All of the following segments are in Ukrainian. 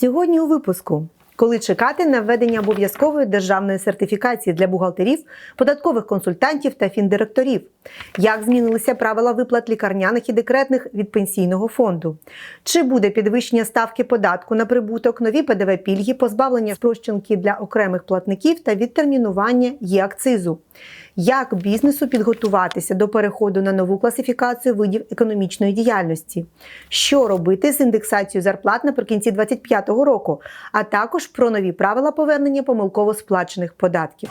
Сьогодні у випуску. Коли чекати на введення обов'язкової державної сертифікації для бухгалтерів, податкових консультантів та фіндиректорів, як змінилися правила виплат лікарняних і декретних від пенсійного фонду, чи буде підвищення ставки податку на прибуток, нові ПДВ пільги, позбавлення спрощенки для окремих платників та відтермінування є акцизу. Як бізнесу підготуватися до переходу на нову класифікацію видів економічної діяльності? Що робити з індексацією зарплат наприкінці 2025 року, а також про нові правила повернення помилково сплачених податків.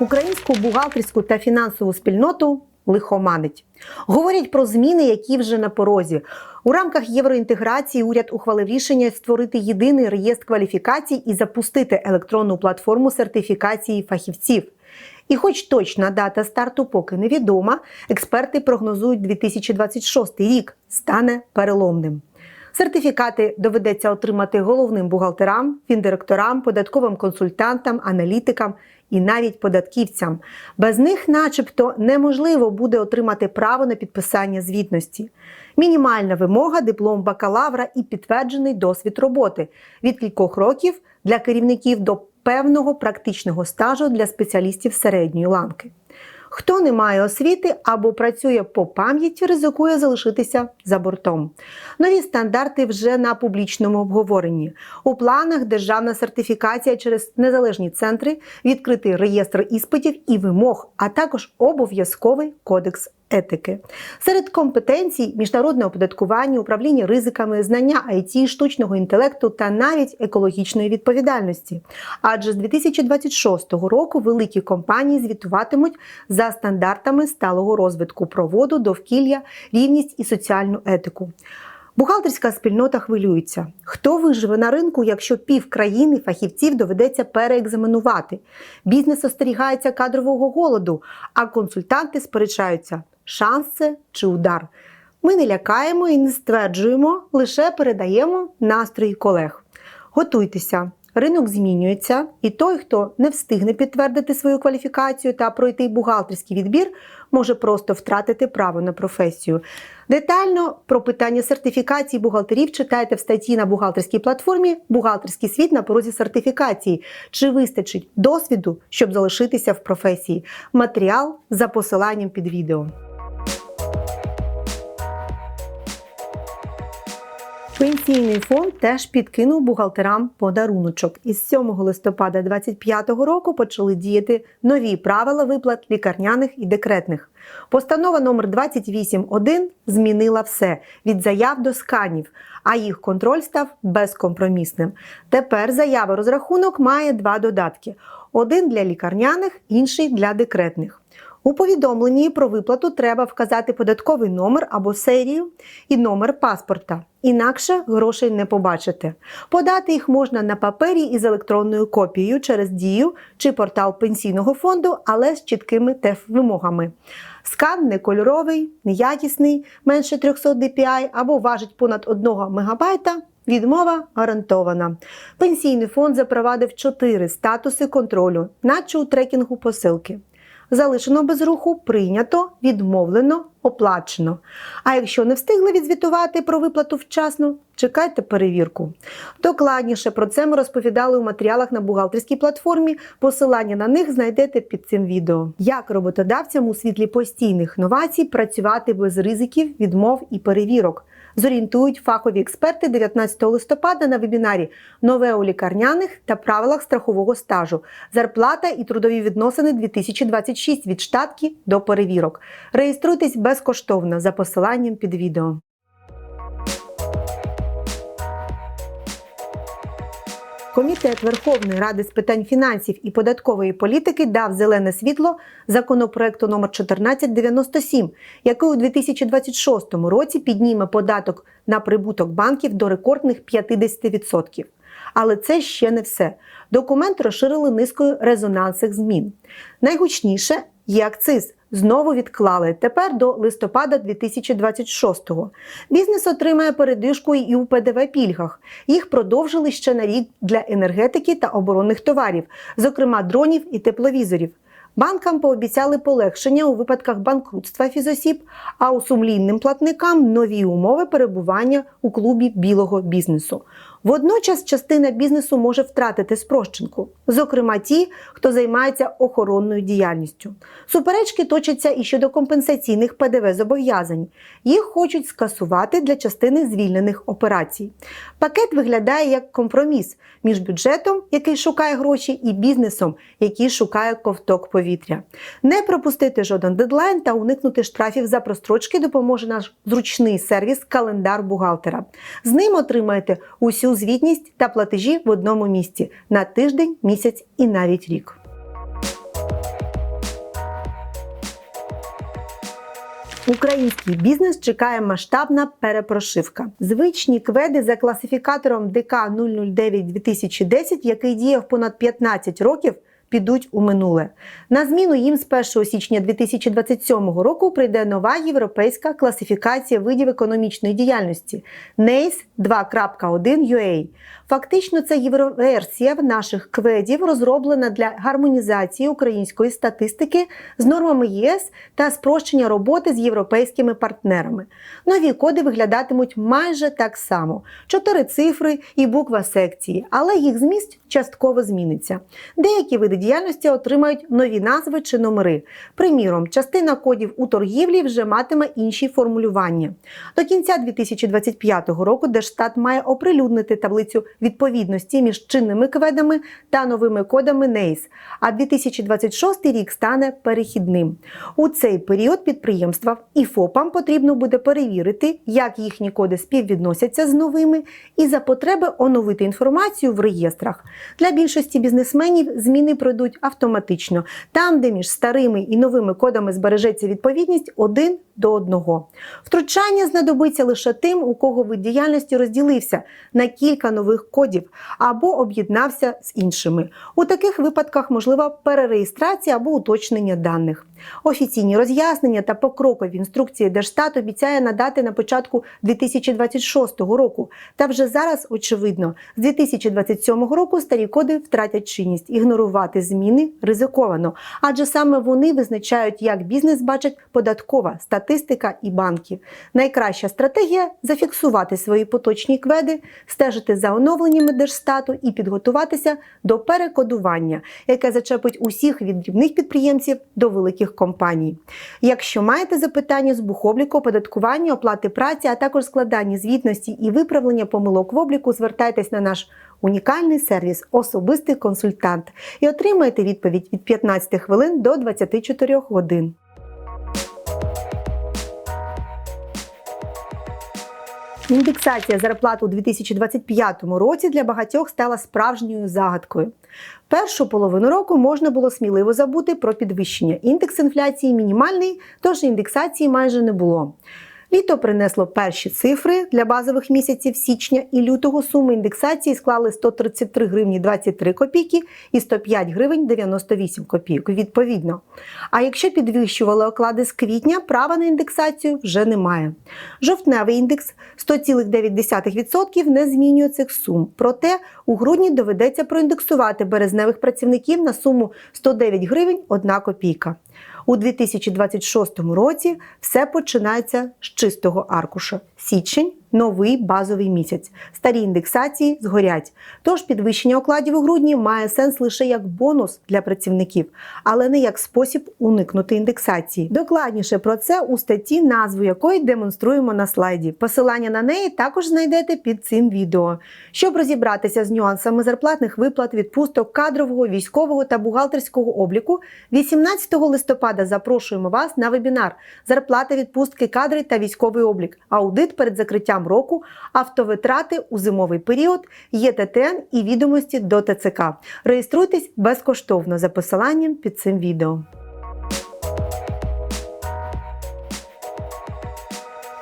Українську бухгалтерську та фінансову спільноту лихоманить. Говорять про зміни, які вже на порозі. У рамках євроінтеграції уряд ухвалив рішення створити єдиний реєстр кваліфікацій і запустити електронну платформу сертифікації фахівців. І, хоч точна дата старту поки невідома, експерти прогнозують 2026 рік стане переломним. Сертифікати доведеться отримати головним бухгалтерам, фіндиректорам, податковим консультантам, аналітикам і навіть податківцям. Без них, начебто, неможливо буде отримати право на підписання звітності. Мінімальна вимога диплом бакалавра і підтверджений досвід роботи від кількох років для керівників до певного практичного стажу для спеціалістів середньої ланки. Хто не має освіти або працює по пам'яті, ризикує залишитися за бортом. Нові стандарти вже на публічному обговоренні. У планах державна сертифікація через незалежні центри, відкритий реєстр іспитів і вимог, а також обов'язковий кодекс. Етики серед компетенцій міжнародне оподаткування, управління ризиками, знання IT, штучного інтелекту та навіть екологічної відповідальності. Адже з 2026 року великі компанії звітуватимуть за стандартами сталого розвитку проводу, довкілля, рівність і соціальну етику. Бухгалтерська спільнота хвилюється. Хто виживе на ринку, якщо пів країни фахівців доведеться переекзаменувати? Бізнес остерігається кадрового голоду, а консультанти сперечаються, шанс це чи удар. Ми не лякаємо і не стверджуємо, лише передаємо настрої колег. Готуйтеся. Ринок змінюється, і той, хто не встигне підтвердити свою кваліфікацію та пройти бухгалтерський відбір, може просто втратити право на професію. Детально про питання сертифікації бухгалтерів читайте в статті на бухгалтерській платформі Бухгалтерський світ на порозі сертифікації. Чи вистачить досвіду, щоб залишитися в професії? Матеріал за посиланням під відео. Пенсійний фонд теж підкинув бухгалтерам подаруночок. Із 7 листопада 2025 року почали діяти нові правила виплат лікарняних і декретних. Постанова номер 28.1 змінила все від заяв до сканів, а їх контроль став безкомпромісним. Тепер заява розрахунок має два додатки: один для лікарняних, інший для декретних. У повідомленні про виплату треба вказати податковий номер або серію і номер паспорта. Інакше грошей не побачите. Подати їх можна на папері із електронною копією через дію чи портал пенсійного фонду, але з чіткими ТЕФ-вимогами. Скан не кольоровий, неякісний, менше 300 dpi або важить понад 1 МБ. Відмова гарантована. Пенсійний фонд запровадив чотири статуси контролю, наче у трекінгу посилки. Залишено без руху, прийнято, відмовлено, оплачено. А якщо не встигли відзвітувати про виплату вчасно, чекайте перевірку. Докладніше про це ми розповідали у матеріалах на бухгалтерській платформі. Посилання на них знайдете під цим відео. Як роботодавцям у світлі постійних новацій працювати без ризиків, відмов і перевірок. Зорієнтують фахові експерти 19 листопада на вебінарі Нове у лікарняних та правилах страхового стажу, зарплата і трудові відносини 2026 від штатки до перевірок. Реєструйтесь безкоштовно за посиланням під відео. Комітет Верховної Ради з питань фінансів і податкової політики дав зелене світло законопроекту номер 1497, який у 2026 році підніме податок на прибуток банків до рекордних 50%. Але це ще не все. Документ розширили низкою резонансних змін. Найгучніше є акциз. Знову відклали тепер до листопада 2026-го. Бізнес отримає передишку і у ПДВ пільгах. Їх продовжили ще на рік для енергетики та оборонних товарів, зокрема дронів і тепловізорів. Банкам пообіцяли полегшення у випадках банкрутства фізосіб, а у сумлінним платникам нові умови перебування у клубі білого бізнесу. Водночас частина бізнесу може втратити спрощенку, зокрема ті, хто займається охоронною діяльністю. Суперечки точаться і щодо компенсаційних ПДВ зобов'язань. Їх хочуть скасувати для частини звільнених операцій. Пакет виглядає як компроміс між бюджетом, який шукає гроші, і бізнесом, який шукає ковток повітря. Не пропустити жоден дедлайн та уникнути штрафів за прострочки допоможе наш зручний сервіс Календар бухгалтера. З ним отримаєте усю звітність та платежі в одному місці на тиждень, місяць і навіть рік. Український бізнес чекає масштабна перепрошивка. Звичні кведи за класифікатором ДК 009 2010, який діяв понад 15 років, підуть у минуле. На зміну їм з 1 січня 2027 року прийде нова європейська класифікація видів економічної діяльності NACE 2.1 UA. Фактично, це євроверсія наших кведів, розроблена для гармонізації української статистики з нормами ЄС та спрощення роботи з європейськими партнерами. Нові коди виглядатимуть майже так само: чотири цифри і буква секції, але їх зміст частково зміниться. Деякі види діяльності отримають нові назви чи номери. Приміром, частина кодів у торгівлі вже матиме інші формулювання. До кінця 2025 року Держстат має оприлюднити таблицю відповідності між чинними кведами та новими кодами NACE, а 2026 рік стане перехідним. У цей період підприємства і ФОПам потрібно буде перевірити, як їхні коди співвідносяться з новими, і за потреби оновити інформацію в реєстрах. Для більшості бізнесменів зміни пройдуть автоматично, там, де між старими і новими кодами збережеться відповідність один до одного. Втручання знадобиться лише тим, у кого вид діяльності розділився на кілька нових кодів або об'єднався з іншими. У таких випадках можлива перереєстрація або уточнення даних. Офіційні роз'яснення та покрокові інструкції Держстат обіцяє надати на початку 2026 року. Та вже зараз очевидно, з 2027 року старі коди втратять чинність. Ігнорувати зміни ризиковано, адже саме вони визначають, як бізнес бачить податкова статистика і банки. Найкраща стратегія зафіксувати свої поточні кведи, стежити за оновленнями Держстату і підготуватися до перекодування, яке зачепить усіх від дрібних підприємців до великих компаній. Якщо маєте запитання з бухобліку, оподаткування, оплати праці, а також складання звітності і виправлення помилок в обліку, звертайтесь на наш унікальний сервіс Особистий консультант і отримаєте відповідь від 15 хвилин до 24 годин. Індексація зарплат у 2025 році для багатьох стала справжньою загадкою. Першу половину року можна було сміливо забути про підвищення. Індекс інфляції мінімальний, тож індексації майже не було. Літо принесло перші цифри для базових місяців січня і лютого суми індексації склали 133 гривні 23 копійки і 105 гривень 98 копійок відповідно. А якщо підвищували оклади з квітня, права на індексацію вже немає. Жовтневий індекс 100,9% не змінює цих сум. Проте у грудні доведеться проіндексувати березневих працівників на суму 109 гривень 1 копійка. У 2026 році все починається з чистого аркуша. Січень новий базовий місяць. Старі індексації згорять. Тож підвищення окладів у грудні має сенс лише як бонус для працівників, але не як спосіб уникнути індексації. Докладніше про це у статті, назву якої демонструємо на слайді. Посилання на неї також знайдете під цим відео. Щоб розібратися з нюансами зарплатних виплат, відпусток, кадрового, військового та бухгалтерського обліку, 18 листопада запрошуємо вас на вебінар Зарплата, відпустки, кадри та військовий облік. Аудит перед закриттям кінцям року автовитрати у зимовий період, ЄТТН і відомості до ТЦК. Реєструйтесь безкоштовно за посиланням під цим відео.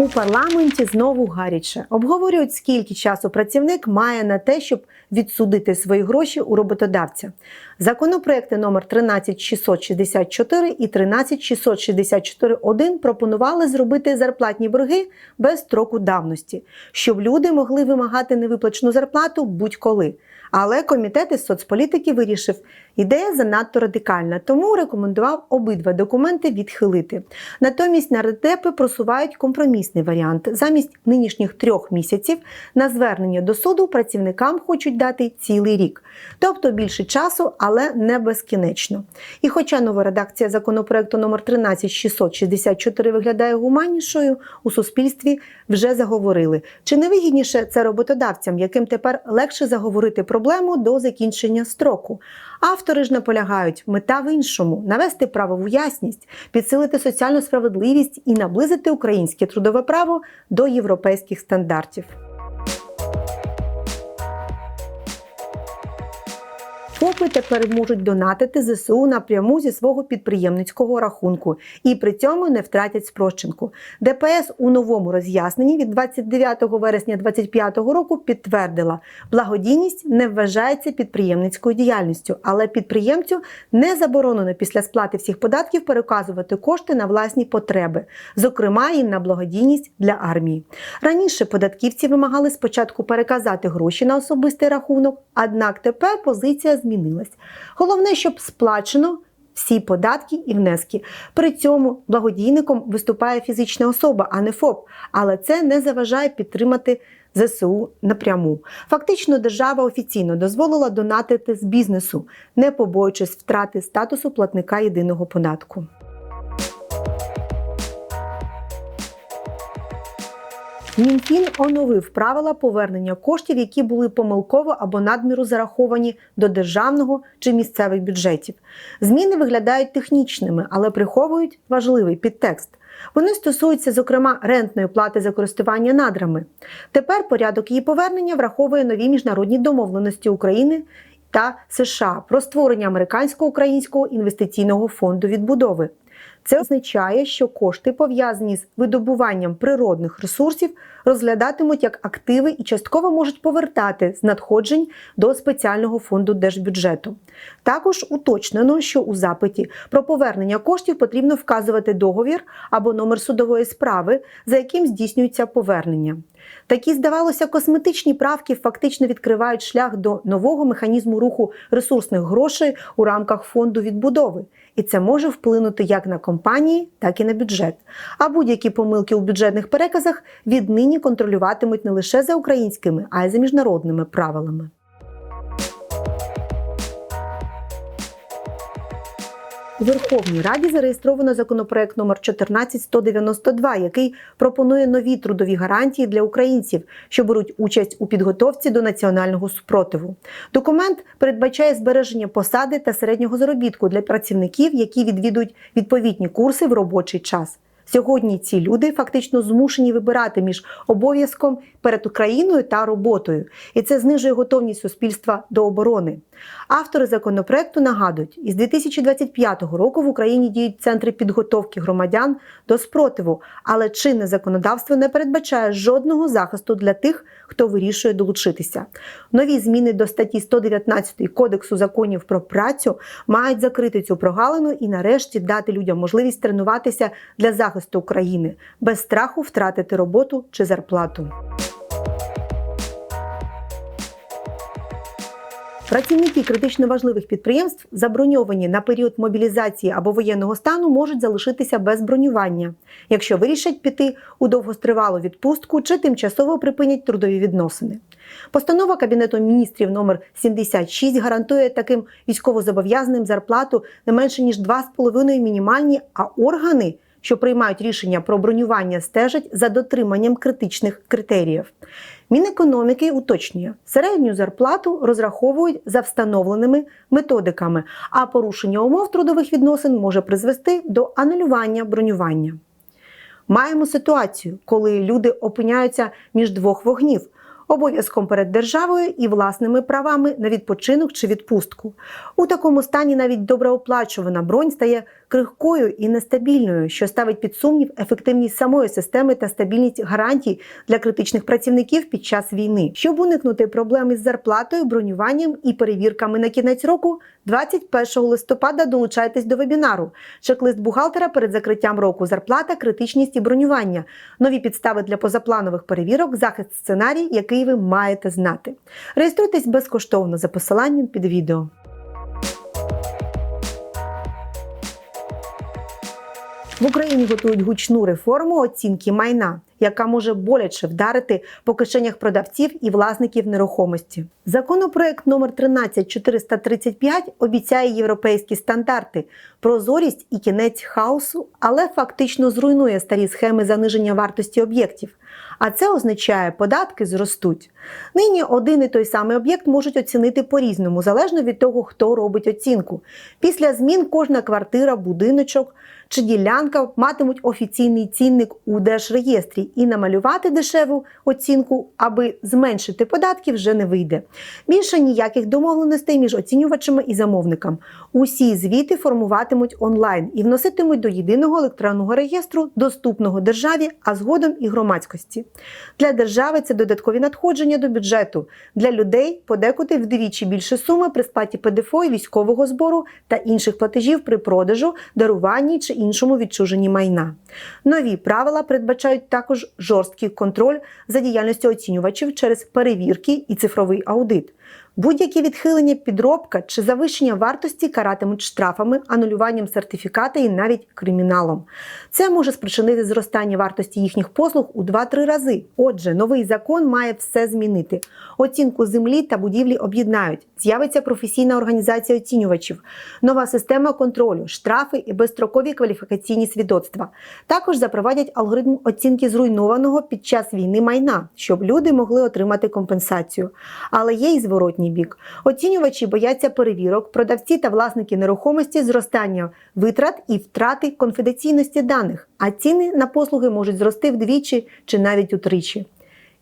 У парламенті знову гаряче обговорюють, скільки часу працівник має на те, щоб відсудити свої гроші у роботодавця. Законопроекти номер 13664 і 13664.1 пропонували зробити зарплатні борги без строку давності, щоб люди могли вимагати невиплачену зарплату будь-коли. Але комітет із соцполітики вирішив, ідея занадто радикальна, тому рекомендував обидва документи відхилити. Натомість нардепи просувають компромісний варіант. Замість нинішніх трьох місяців на звернення до суду працівникам хочуть дати цілий рік, тобто більше часу, але не безкінечно. І хоча нова редакція законопроекту номер 13664 виглядає гуманнішою, у суспільстві вже заговорили. Чи не вигідніше це роботодавцям, яким тепер легше заговорити проблему до закінчення строку? Автори ж наполягають, мета в іншому навести правову ясність, підсилити соціальну справедливість і наблизити українське трудове право до європейських стандартів. ФОПи тепер можуть донатити ЗСУ напряму зі свого підприємницького рахунку і при цьому не втратять спрощенку. ДПС у новому роз'ясненні від 29 вересня 2025 року підтвердила, благодійність не вважається підприємницькою діяльністю, але підприємцю не заборонено після сплати всіх податків переказувати кошти на власні потреби, зокрема і на благодійність для армії. Раніше податківці вимагали спочатку переказати гроші на особистий рахунок, однак тепер позиція змінилась. Головне, щоб сплачено всі податки і внески. При цьому благодійником виступає фізична особа, а не ФОП. Але це не заважає підтримати ЗСУ напряму. Фактично, держава офіційно дозволила донатити з бізнесу, не побоюючись втрати статусу платника єдиного податку. Мінфін оновив правила повернення коштів, які були помилково або надміру зараховані до державного чи місцевих бюджетів. Зміни виглядають технічними, але приховують важливий підтекст. Вони стосуються, зокрема, рентної плати за користування надрами. Тепер порядок її повернення враховує нові міжнародні домовленості України та США про створення американсько-українського інвестиційного фонду відбудови. Це означає, що кошти, пов'язані з видобуванням природних ресурсів, розглядатимуть як активи і частково можуть повертати з надходжень до спеціального фонду держбюджету. Також уточнено, що у запиті про повернення коштів потрібно вказувати договір або номер судової справи, за яким здійснюється повернення. Такі, здавалося, косметичні правки фактично відкривають шлях до нового механізму руху ресурсних грошей у рамках фонду відбудови, і це може вплинути як на компанії, так і на бюджет. А будь-які помилки у бюджетних переказах віднині контролюватимуть не лише за українськими, а й за міжнародними правилами. У Верховній Раді зареєстровано законопроект номер 14192, який пропонує нові трудові гарантії для українців, що беруть участь у підготовці до національного супротиву. Документ передбачає збереження посади та середнього заробітку для працівників, які відвідують відповідні курси в робочий час. Сьогодні ці люди фактично змушені вибирати між обов'язком перед Україною та роботою, і це знижує готовність суспільства до оборони. Автори законопроекту нагадують, із 2025 року в Україні діють центри підготовки громадян до спротиву, але чинне законодавство не передбачає жодного захисту для тих, хто вирішує долучитися. Нові зміни до статті 119 Кодексу законів про працю мають закрити цю прогалину і, нарешті, дати людям можливість тренуватися для захисту України без страху втратити роботу чи зарплату. Працівники критично важливих підприємств, заброньовані на період мобілізації або воєнного стану, можуть залишитися без бронювання, якщо вирішать піти у довгостривалу відпустку чи тимчасово припинять трудові відносини. Постанова Кабінету міністрів номер 76 гарантує таким військовозобов'язаним зарплату не менше ніж 2,5 мінімальні, а органи що приймають рішення про бронювання, стежать за дотриманням критичних критеріїв. Мінекономіки уточнює, середню зарплату розраховують за встановленими методиками, а порушення умов трудових відносин може призвести до анулювання бронювання. Маємо ситуацію, коли люди опиняються між двох вогнів. Обов'язком перед державою і власними правами на відпочинок чи відпустку. У такому стані навіть доброоплачувана бронь стає крихкою і нестабільною, що ставить під сумнів ефективність самої системи та стабільність гарантій для критичних працівників під час війни. Щоб уникнути проблем із зарплатою, бронюванням і перевірками на кінець року, 21 листопада долучайтесь до вебінару. Чек-лист бухгалтера перед закриттям року, зарплата, критичність і бронювання, нові підстави для позапланових перевірок, захист сценарій, який ви маєте знати. Реєструйтесь безкоштовно за посиланням під відео. В Україні готують гучну реформу оцінки майна, яка може боляче вдарити по кишенях продавців і власників нерухомості. Законопроект номер 13435 обіцяє європейські стандарти, прозорість і кінець хаосу, але фактично зруйнує старі схеми заниження вартості об'єктів. А це означає, податки зростуть. Нині один і той самий об'єкт можуть оцінити по-різному, залежно від того, хто робить оцінку. Після змін кожна квартира, будиночок чи ділянка матимуть офіційний цінник у держреєстрі, і намалювати дешеву оцінку, аби зменшити податки, вже не вийде. Більше ніяких домовленостей між оцінювачами і замовником. Усі звіти формуватимуть онлайн і вноситимуть до єдиного електронного реєстру, доступного державі, а згодом і громадськості. Для держави це додаткові надходження до бюджету. Для людей подекуди вдвічі більше суми при сплаті ПДФО і військового збору та інших платежів при продажу, даруванні чи іншому відчуженні майна. Нові правила передбачають також жорсткий контроль за діяльністю оцінювачів через перевірки і цифровий аудит. Будь-які відхилення, підробка чи завищення вартості каратимуть штрафами, анулюванням сертифіката і навіть криміналом. Це може спричинити зростання вартості їхніх послуг у 2-3 рази. Отже, новий закон має все змінити. Оцінку землі та будівлі об'єднають. З'явиться професійна організація оцінювачів, нова система контролю, штрафи і безстрокові кваліфікаційні свідоцтва. Також запровадять алгоритм оцінки зруйнованого під час війни майна, щоб люди могли отримати компенсацію. Але є й зворотній бік. Оцінювачі бояться перевірок, продавці та власники нерухомості зростання витрат і втрати конфіденційності даних, а ціни на послуги можуть зрости вдвічі чи навіть утричі.